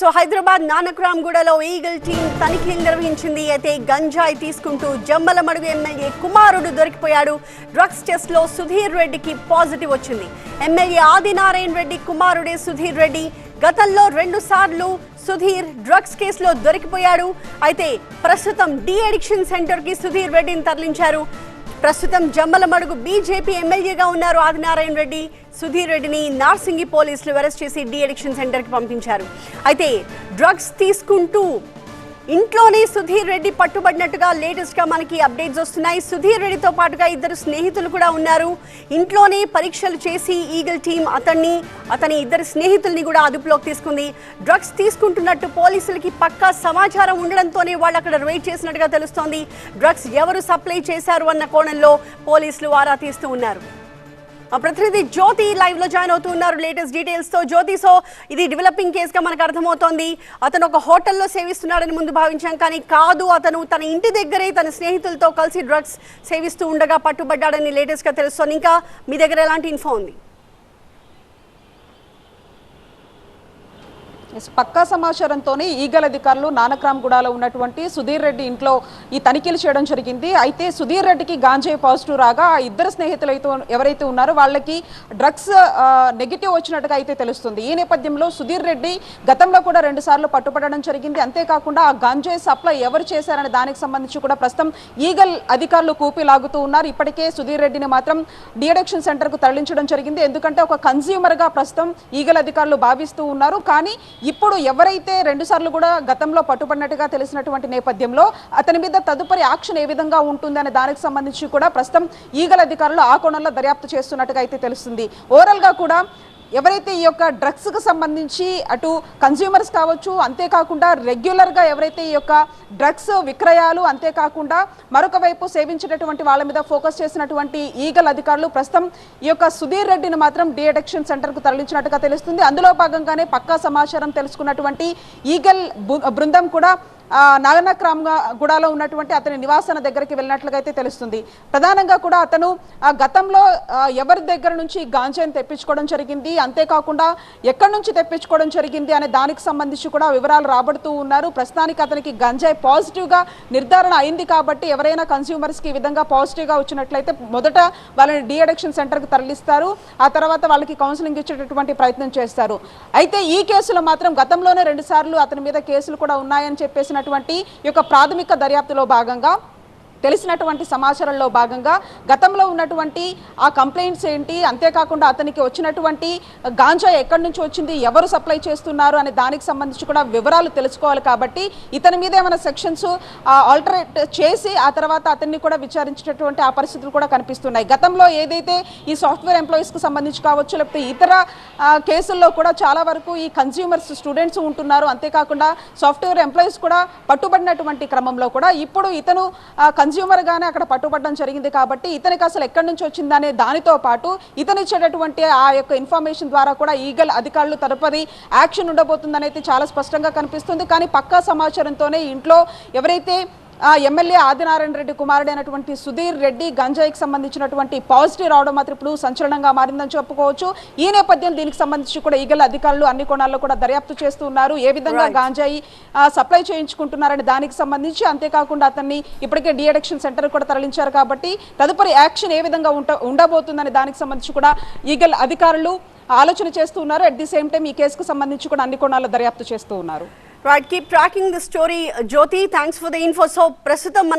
So Hyderabad నానక్రామ్గూడలో eagle team తనిఖీలు నిర్వహించింది. అయితే గంజాయి తీసుకుంటూ జమ్మలమడుగు ఎమ్మెల్యే కుమారుడు దొరికిపోయాడు. డ్రగ్స్ టెస్ట్లో సుధీర్ రెడ్డికి పాజిటివ్ వచ్చింది. ఎమ్మెల్యే ఆదినారాయణ రెడ్డి కుమారుడే సుధీర్ రెడ్డి గతంలో రెండు సార్లు సుధీర్ డ్రగ్స్ కేసులో దొరికిపోయాడు. అయితే ప్రస్తుతం డి అడిక్షన్ సెంటర్కి సుధీర్ రెడ్డిని తరలించారు. ప్రస్తుతం జమ్మలమడుగు బీజేపీ ఎమ్మెల్యేగా ఉన్నారు ఆదినారాయణ రెడ్డి. సుధీర్ రెడ్డిని నార్సింగి పోలీసులు అరెస్ట్ చేసి డి అడిక్షన్ సెంటర్కి పంపించారు. అయితే డ్రగ్స్ తీసుకుంటూ ఇంట్లోనే సుధీర్ రెడ్డి పట్టుబడినట్టుగా లేటెస్ట్గా మనకి అప్డేట్స్ వస్తున్నాయి. సుధీర్ రెడ్డితో పాటుగా ఇద్దరు స్నేహితులు కూడా ఉన్నారు. ఇంట్లోనే పరీక్షలు చేసి ఈగల్ టీం అతన్ని అతని ఇద్దరు స్నేహితుల్ని కూడా అదుపులోకి తీసుకుంది. డ్రగ్స్ తీసుకుంటున్నట్టు పోలీసులకి పక్కా సమాచారం ఉండడంతోనే వాళ్ళు అక్కడ రేట్ చేసినట్టుగా తెలుస్తోంది. డ్రగ్స్ ఎవరు సప్లై చేశారు అన్న కోణంలో పోలీసులు ఆరా తీస్తూ ఉన్నారు. ప్రతినిధి జ్యోతి లైవ్లో జాయిన్ అవుతున్నారు లేటెస్ట్ డీటెయిల్స్తో జ్యోతి. సో ఇది డెవలపింగ్ కేస్గా మనకు అర్థమవుతోంది. అతను ఒక హోటల్లో సేవిస్తున్నాడని ముందు భావించాం. కానీ కాదు అతను తన ఇంటి దగ్గరే తన స్నేహితులతో కలిసి డ్రగ్స్ సేవిస్తూ ఉండగా పట్టుబడ్డాడని లేటెస్ట్గా తెలుస్తోంది. ఇంకా మీ దగ్గర ఎలాంటి ఇన్ఫో ఉంది? పక్కా సమాచారంతోనే ఈగల్ అధికారులు నానక్రామ్గూడలో ఉన్నటువంటి సుధీర్ రెడ్డి ఇంట్లో ఈ తనిఖీలు చేయడం జరిగింది. అయితే సుధీర్ రెడ్డికి గాంజాయి పాజిటివ్ రాగా ఆ ఇద్దరు స్నేహితులు అయితే ఎవరైతే ఉన్నారో వాళ్ళకి డ్రగ్స్ నెగిటివ్ వచ్చినట్టుగా అయితే తెలుస్తుంది. ఈ నేపథ్యంలో సుధీర్ రెడ్డి గతంలో కూడా రెండు సార్లు పట్టుపడడం జరిగింది. అంతేకాకుండా ఆ గాంజాయి సప్లై ఎవరు చేశారనే దానికి సంబంధించి కూడా ప్రస్తుతం ఈగల్ అధికారులు కూపి లాగుతూ ఉన్నారు. ఇప్పటికే సుధీర్ రెడ్డిని మాత్రం డిఅడిక్షన్ సెంటర్కు తరలించడం జరిగింది. ఎందుకంటే ఒక కన్స్యూమర్గా ప్రస్తుతం ఈగల్ అధికారులు భావిస్తూ ఉన్నారు. కానీ ఇప్పుడు ఎవరైతే రెండు సార్లు కూడా గతంలో పట్టుబడినట్టుగా తెలిసినటువంటి నేపథ్యంలో అతని మీద తదుపరి యాక్షన్ ఏ విధంగా ఉంటుంది అనే దానికి సంబంధించి కూడా ప్రస్తుతం ఈగల అధికారులు ఆ కోణంలో దర్యాప్తు చేస్తున్నట్టుగా అయితే తెలుస్తుంది. ఓవరాల్గా కూడా ఎవరైతే ఈ యొక్క డ్రగ్స్కి సంబంధించి అటు కన్జ్యూమర్స్ కావచ్చు అంతేకాకుండా రెగ్యులర్గా ఎవరైతే ఈ యొక్క డ్రగ్స్ విక్రయాలు అంతేకాకుండా మరొక వైపు సేవించేటటువంటి వాళ్ళ మీద ఫోకస్ చేసినటువంటి ఈగల్ అధికారులు ప్రస్తుతం ఈ యొక్క సుధీర్ రెడ్డిని మాత్రం డి సెంటర్కు తరలించినట్టుగా తెలుస్తుంది. అందులో భాగంగానే పక్కా సమాచారం తెలుసుకున్నటువంటి ఈగల్ బృ- బృందం కూడా నాగనక్రామ్గా గుడాలో ఉన్నటువంటి అతని నివాసన దగ్గరికి వెళ్ళినట్లుగా అయితే తెలుస్తుంది. ప్రధానంగా కూడా అతను ఆ, గతంలో ఎవరి దగ్గర నుంచి గాంజాని తెప్పించుకోవడం జరిగింది అంతేకాకుండా ఎక్కడి నుంచి తెప్పించుకోవడం జరిగింది అనే దానికి సంబంధించి కూడా వివరాలు రాబడుతూ ఉన్నారు. ప్రస్తుతానికి అతనికి గంజాయి పాజిటివ్గా నిర్ధారణ అయింది కాబట్టి ఎవరైనా కన్స్యూమర్స్కి ఈ విధంగా పాజిటివ్గా వచ్చినట్లయితే మొదట వాళ్ళని డిఅడిక్షన్ సెంటర్కి తరలిస్తారు. ఆ తర్వాత వాళ్ళకి కౌన్సిలింగ్ ఇచ్చేటటువంటి ప్రయత్నం చేస్తారు. అయితే ఈ కేసులో మాత్రం గతంలోనే రెండు సార్లు అతని మీద కేసులు కూడా ఉన్నాయని చెప్పేసిన ఈ యొక్క ప్రాథమిక దర్యాప్తులో భాగంగా తెలిసినటువంటి సమాచారంలో భాగంగా గతంలో ఉన్నటువంటి ఆ కంప్లైంట్స్ ఏంటి? అంతేకాకుండా అతనికి వచ్చినటువంటి గాంజా ఎక్కడి నుంచి వచ్చింది? ఎవరు సప్లై చేస్తున్నారు? అనే దానికి సంబంధించి కూడా వివరాలు తెలుసుకోవాలి కాబట్టి ఇతని మీద ఏమైనా సెక్షన్స్ ఆల్టరేట్ చేసి ఆ తర్వాత అతన్ని కూడా విచారించేటటువంటి ఆ పరిస్థితులు కూడా కనిపిస్తున్నాయి. గతంలో ఏదైతే ఈ సాఫ్ట్వేర్ ఎంప్లాయీస్కి సంబంధించి కావచ్చు లేకపోతే ఇతర కేసుల్లో కూడా చాలా వరకు ఈ కన్స్యూమర్స్ స్టూడెంట్స్ ఉంటున్నారు. అంతేకాకుండా సాఫ్ట్వేర్ ఎంప్లాయీస్ కూడా పట్టుబడినటువంటి క్రమంలో కూడా ఇప్పుడు ఇతను కన్స్యూమర్ గానే అక్కడ పట్టుబడడం జరిగింది కాబట్టి ఇతనికి అసలు ఎక్కడి నుంచి వచ్చిందనే దానితో పాటు ఇతనిచ్చేటటువంటి ఆ యొక్క ఇన్ఫర్మేషన్ ద్వారా కూడా ఈగల్ అధికారులు తదుపరి యాక్షన్ ఉండబోతుందనేది చాలా స్పష్టంగా కనిపిస్తుంది. కానీ పక్కా సమాచారంతోనే ఇంట్లో ఎవరైతే ఎమ్మెల్యే ఆదినారాయణ రెడ్డి కుమారుడైనటువంటి సుధీర్ రెడ్డి గంజాయికి సంబంధించినటువంటి పాజిటివ్ రావడం మాత్రం ఇప్పుడు సంచలనంగా మారిందని చెప్పుకోవచ్చు. ఈ నేపథ్యం దీనికి సంబంధించి కూడా ఈగల అధికారులు అన్ని కోణాల్లో కూడా దర్యాప్తు చేస్తూ ఉన్నారు. ఏ విధంగా. గాంజాయి సప్లై చేయించుకుంటున్నారని దానికి సంబంధించి అంతేకాకుండా అతన్ని ఇప్పటికే డి అడిక్షన్ సెంటర్ కూడా తరలించారు కాబట్టి తదుపరి యాక్షన్ ఏ విధంగా ఉంట ఉండబోతుందని దానికి సంబంధించి కూడా ఈగల్ అధికారులు ఆలోచన చేస్తూ ఉన్నారు. అట్ ది సేమ్ టైం ఈ కేసుకు సంబంధించి కూడా అన్ని కోణాల్లో దర్యాప్తు చేస్తూ ఉన్నారు. Right, keep tracking the story. Uh, Jyoti, thanks for the info. So, Prasutam,